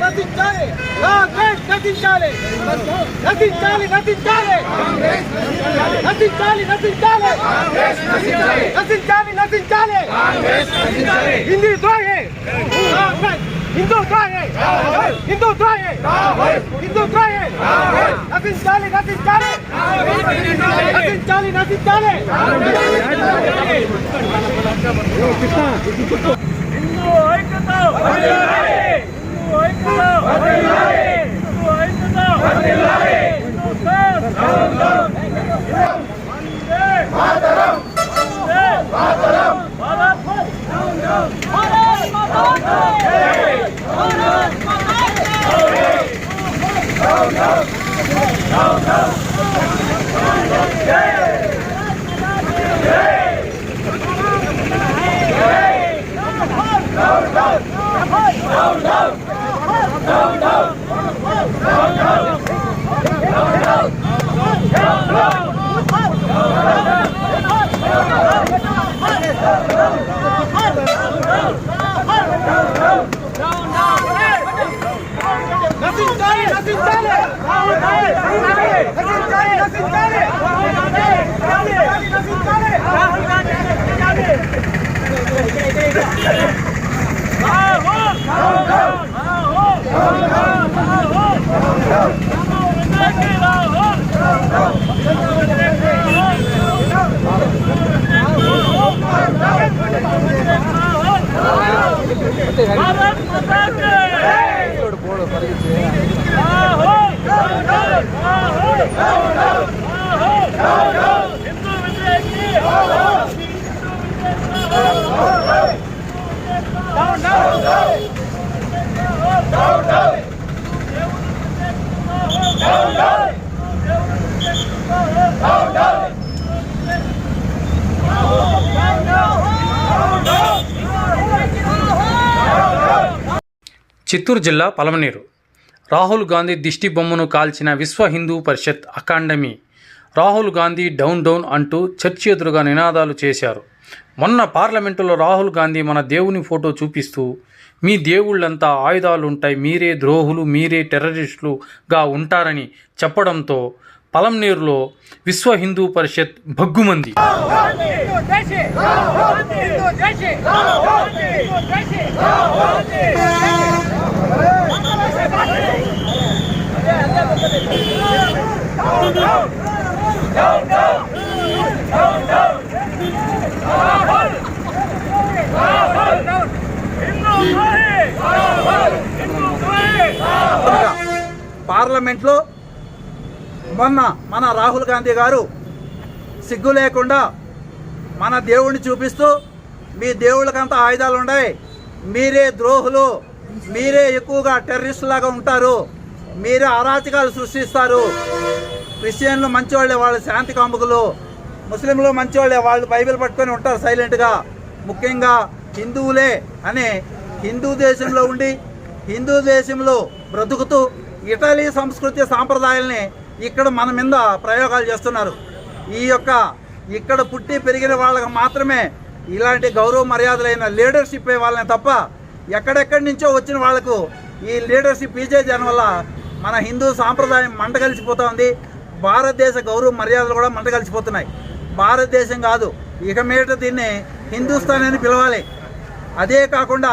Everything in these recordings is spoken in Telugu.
నశించాలి కాంగ్రెస్ నశించాలి నశించాలి నశించాలి నశించాలి నశించాలి నశించాలి నశించాలి హిందీ ద్రోహి హిందూ ద్రోహి హిందూ ద్రోహి హిందూ ద్రోహి నశించాలి నశించాలి నశించాలి నశించాలి హిందూ ఐక్యత హిందూ ఐక్యత హిందూ నశించాలి నశించాలి నశించాలి చిత్తూరు జిల్లా పలమనేరు రాహుల్ గాంధీ దిష్టి బొమ్మను కాల్చిన Vishwa Hindu Parishad academy Rahul Gandhi down down అంటూ చర్చి ఎదురుగా నినాదాలు చేశారు మొన్న పార్లమెంటులో రాహుల్ గాంధీ మన దేవుని ఫోటో చూపిస్తూ మీ దేవుళ్ళంతా ఆయుధాలుంటాయి మీరే ద్రోహులు మీరే టెర్రరిస్టులుగా ఉంటారని చెప్పడంతో పలంనీరులో విశ్వ హిందూ పరిషత్ భగ్గుమంది హిందూ దేశీ హిందూ దేశీ హిందూ దేశీ పార్లమెంట్లో మొన్న మన రాహుల్ గాంధీ గారు సిగ్గు లేకుండా మన దేవుణ్ణి చూపిస్తూ మీ దేవుళ్ళకంతా ఆయుధాలు ఉన్నాయి. మీరే ద్రోహులు మీరే ఎక్కువగా టెర్రరిస్టులాగా ఉంటారు. మీరే అరాచకాలు సృష్టిస్తారు. క్రిస్టియన్లు మంచివాళ్ళే వాళ్ళు శాంతి కాముకులు. ముస్లింలు మంచివాళ్ళే వాళ్ళు బైబిల్ పట్టుకొని ఉంటారు సైలెంట్గా. ముఖ్యంగా హిందువులే అనే హిందూ దేశంలో ఉండి హిందూ దేశంలో బ్రతుకుతూ ఇటలీ సంస్కృతి సాంప్రదాయాల్ని ఇక్కడ మన మీద ప్రయోగాలు చేస్తున్నారు. ఈ యొక్క ఇక్కడ పుట్టి పెరిగిన వాళ్ళకి మాత్రమే ఇలాంటి గౌరవ మర్యాదలైన లీడర్షిప్ వాళ్ళని తప్ప ఎక్కడెక్కడి నుంచో వచ్చిన వాళ్ళకు ఈ లీడర్షిప్ ఇచ్చేదాని వల్ల మన హిందూ సాంప్రదాయం మంటగలిసిపోతా ఉంది. భారతదేశ గౌరవ మర్యాదలు కూడా మంటగలిసిపోతున్నాయి భారతదేశం కాదు ఇక మీదట దీన్ని హిందుస్థాన్ అని పిలవాలి. అదే కాకుండా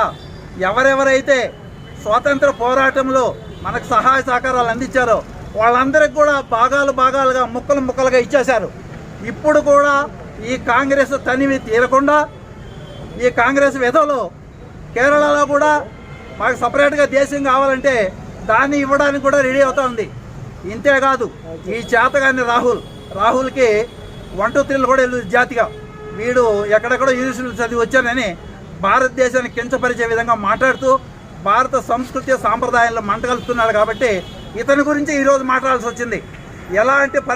ఎవరెవరైతే స్వాతంత్ర పోరాటంలో మనకు సహాయ సహకారాలు అందించారో వాళ్ళందరికి కూడా భాగాలు భాగాలుగా ముక్కలు ముక్కలుగా ఇచ్చేశారు. ఇప్పుడు కూడా ఈ కాంగ్రెస్ తనివి తీరకుండా ఈ కాంగ్రెస్ విధవలు కేరళలో కూడా మాకు సపరేట్గా దేశం కావాలంటే దాన్ని ఇవ్వడానికి కూడా రెడీ అవుతా ఉంది. ఇంతేకాదు ఈ చేతగాని రాహుల్ రాహుల్కి వన్ టూ త్రీలు కూడా వెళ్ళదు జాతిగా. వీడు ఎక్కడెక్కడో యూనివర్సిటీలు చదివి వచ్చానని భారతదేశాన్ని కించపరిచే విధంగా మాట్లాడుతూ భారత సంస్కృతి సాంప్రదాయాల్లో మంటగలుపుతున్నాడు కాబట్టి ఇతని గురించి ఈరోజు మాట్లాడాల్సి వచ్చింది. ఎలాంటి పరి